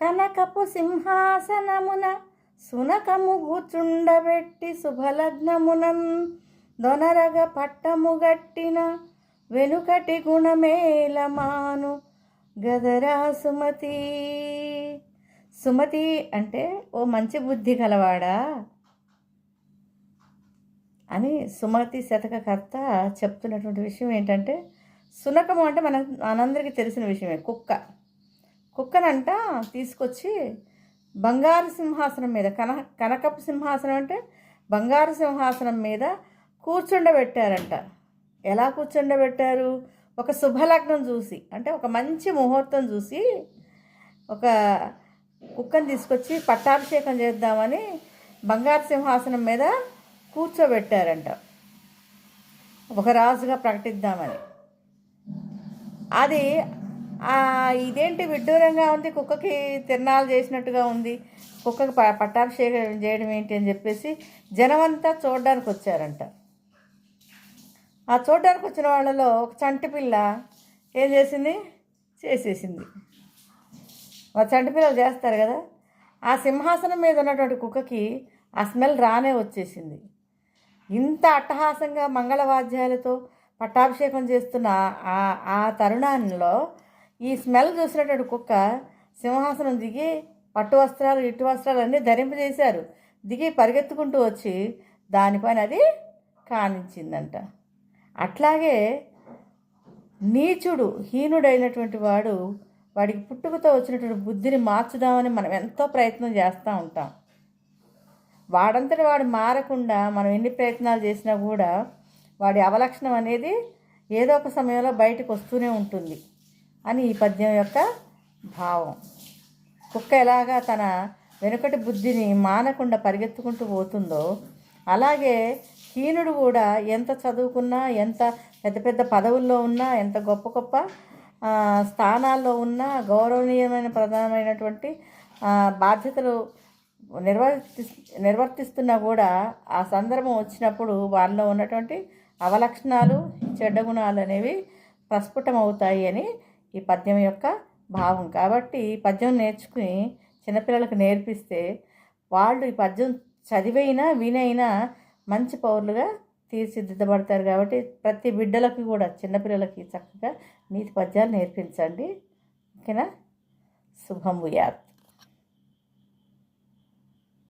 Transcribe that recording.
కనకపు సింహాసనమున సునకము కూర్చుండబెట్టి శుభలగ్నమునన్ దొనరగ పట్టము గట్టిన వెనుకటి గుణమేలమాను గదరా సుమతి. సుమతి అంటే ఓ మంచి బుద్ధి గలవాడా? అని సుమతి శతకకర్త చెప్తున్నటువంటి విషయం ఏంటంటే సునకము అంటే మన మనందరికీ తెలిసిన విషయమే కుక్క. కుక్కనంట తీసుకొచ్చి బంగారు సింహాసనం మీద కన కనకపు సింహాసనం అంటే బంగారు సింహాసనం మీద కూర్చుండబెట్టారంట. ఎలా కూర్చుండబెట్టారు? ఒక శుభలగ్నం చూసి అంటే ఒక మంచి ముహూర్తం చూసి ఒక కుక్కను తీసుకొచ్చి పట్టాభిషేకం చేద్దామని బంగారు సింహాసనం మీద కూర్చోబెట్టారంట. ఒక రాజుగా ప్రకటిద్దామని. అది ఇదేంటి విడ్డూరంగా ఉంది? కుక్కకి తిరణాలు చేసినట్టుగా ఉంది. కుక్కకి ప- పట్టాభిషేకం చేయడం ఏంటి అని చెప్పేసి జనమంతా చూడడానికి వచ్చారంట. ఆ చూడడానికి వచ్చిన వాళ్ళలో ఒక చంటి పిల్ల ఏం చేసింది? చేసేసింది. ఆ చంటి పిల్లలు చేస్తారు కదా? ఆ సింహాసనం మీద ఉన్నటువంటి కుక్కకి ఆ స్మెల్ రానే వచ్చేసింది. ఇంత అట్టహాసంగా మంగళవాద్యాలతో పట్టాభిషేకం చేస్తున్న ఆ ఆ తరుణంలో ఈ స్మెల్ చూసినటువంటి కుక్క సింహాసనం దిగి పట్టు వస్త్రాలు ఇటు వస్త్రాలు అన్నీ ధరింపజేశారు. దిగి పరిగెత్తుకుంటూ వచ్చి దానిపైన అది కానించిందంట. అట్లాగే నీచుడు హీనుడైనటువంటి వాడు వాడికి పుట్టుకతో వచ్చినటువంటి బుద్ధిని మార్చుదామని మనం ఎంతో ప్రయత్నం చేస్తూ ఉంటాం. వాడంతటి వాడు మారకుండా మనం ఎన్ని ప్రయత్నాలు చేసినా కూడా వాడి అవలక్షణం అనేది ఏదో ఒక సమయంలో బయటకు వస్తూనే ఉంటుంది. అని ఈ పద్యం యొక్క భావం. కుక్క ఎలాగా తన వెనుకటి బుద్ధిని మానకుండా పరిగెత్తుకుంటూ పోతుందో అలాగే హీనుడు కూడా ఎంత చదువుకున్నా ఎంత పెద్ద పెద్ద పదవుల్లో ఉన్నా ఎంత గొప్ప గొప్ప స్థానాల్లో ఉన్నా గౌరవనీయమైన ప్రధానమైనటువంటి బాధ్యతలు నిర్వర్తి నిర్వర్తిస్తున్నా కూడా ఆ సందర్భం వచ్చినప్పుడు వాళ్ళలో ఉన్నటువంటి అవలక్షణాలు చెడ్డ గుణాలు అనేవి ప్రస్ఫుటమవుతాయి అని ఈ పద్యం యొక్క భావం. కాబట్టి ఈ పద్యం నేర్చుకుని చిన్నపిల్లలకు నేర్పిస్తే వాళ్ళు ఈ పద్యం చదివైనా వినైనా మంచి పౌరులుగా తీర్చిదిద్దబడతారు. కాబట్టి ప్రతి బిడ్డలకు కూడా చిన్నపిల్లలకి చక్కగా నీతి పద్యాలు నేర్పించండి. ఓకేనా? శుభం భూయాత్.